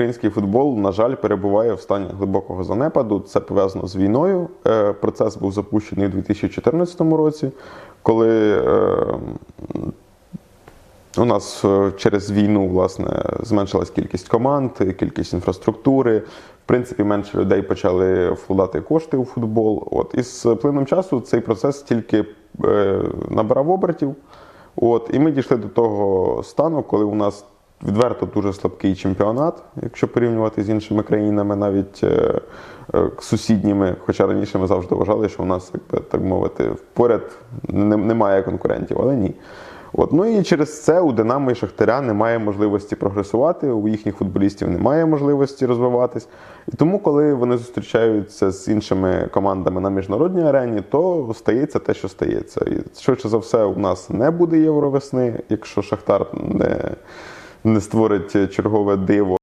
український футбол, на жаль, перебуває в стані глибокого занепаду. Це пов'язано з війною. Е, Процес був запущений у 2014 році, коли е, у нас е, через війну власне зменшилась кількість команд, кількість інфраструктури. В принципі, менше людей почали вкладати кошти у футбол. От і з плином часу цей процес тільки набирав обертів. От, і ми дійшли до того стану, коли у нас відверто дуже слабкий чемпіонат, якщо порівнювати з іншими країнами, навіть е, е, сусідніми. Хоча раніше ми завжди вважали, що у нас, якби, так мовити, поряд немає конкурентів, але ні. От. Ну і через це у Динамо і Шахтаря немає можливості прогресувати, у їхніх футболістів немає можливості розвиватись. І тому, коли вони зустрічаються з іншими командами на міжнародній арені, то стається те, що стається. І швидше за все, у нас не буде євровесни, якщо Шахтар не, не створить чергове диво.